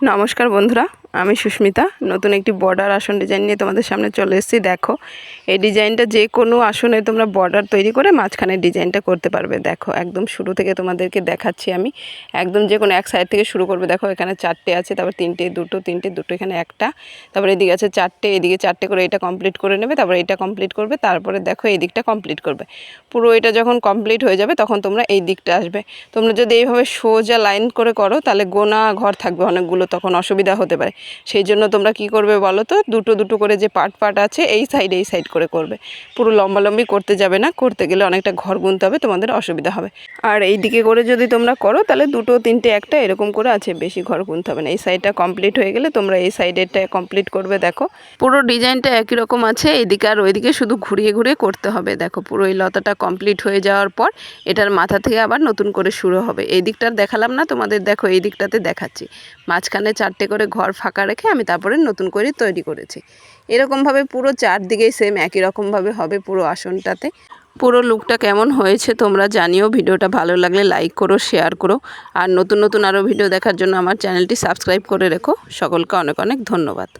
নমস্কার বন্ধুরা আমি সুস্মিতা, নতুন একটি বর্ডার আসন ডিজাইন নিয়ে তোমাদের সামনে চলে এসেছি। দেখো, এই ডিজাইনটা যে কোনো আসনে তোমরা বর্ডার তৈরি করে মাঝখানে ডিজাইনটা করতে পারবে। দেখো, একদম শুরু থেকে তোমাদেরকে দেখাচ্ছি আমি। একদম যে কোনো এক সাইড থেকে শুরু করবে। দেখো, এখানে চারটে আছে, তারপর তিনটে, দুটো তিনটে, দুটো, এখানে একটা। তারপর এদিকে আছে চারটে, এদিকে চারটে করে এটা কমপ্লিট করে নেবে, তারপর এটা কমপ্লিট করবে, তারপরে দেখো এই দিকটা কমপ্লিট করবে। পুরো এটা যখন কমপ্লিট হয়ে যাবে, তখন তোমরা এই দিকটা আসবে। তোমরা যদি এইভাবে সোজা লাইন করে করো, তাহলে গোনা ঘর থাকবে অনেকগুলো, তখন অসুবিধা হতে পারে। সেই জন্য তোমরা কি করবে বলো তো? দুটো দুটো করে যে পার্ট পার্ট আছে, এই সাইড এই সাইড করে করবে। পুরো লম্বালম্বি করতে যাবে না, করতে গেলে অনেকটা ঘর গুনতে হবে, তোমাদের অসুবিধা হবে। আর এই দিকে করে যদি তোমরা করো, তাহলে দুটো, তিনটে, একটা এরকম করে আছে, বেশি ঘর গুনতে হবে না। এই সাইডটা কমপ্লিট হয়ে গেলে তোমরা এই সাইডেরটা কমপ্লিট করবে, দেখো। পুরো ডিজাইনটা একই রকম আছে, এইদিকে আর ওইদিকে শুধু ঘুরিয়ে ঘুরিয়ে করতে হবে, দেখো। পুরো এই লতাটা কমপ্লিট হয়ে যাওয়ার পর এটার মাথা থেকে আবার নতুন করে শুরু হবে। এই দিকটার দেখালাম না তোমাদের, দেখো, এই দিকটাতে দেখাচ্ছি। মাঝখানে চারটে করে ঘর ফাঁকা রেখে আমি তারপরে নতুন করে তৈরি করেছি। এরকমভাবে পুরো চারদিকেই সেম একই রকমভাবে হবে পুরো আসনটাতে। পুরো লুকটা কেমন হয়েছে তোমরা জানিও, ভিডিওটা ভালো লাগলে লাইক করো শেয়ার করো। আর নতুন নতুন আরও ভিডিও দেখার জন্য আমার চ্যানেলটি সাবস্ক্রাইব করে রেখো। সকলকে অনেক অনেক ধন্যবাদ।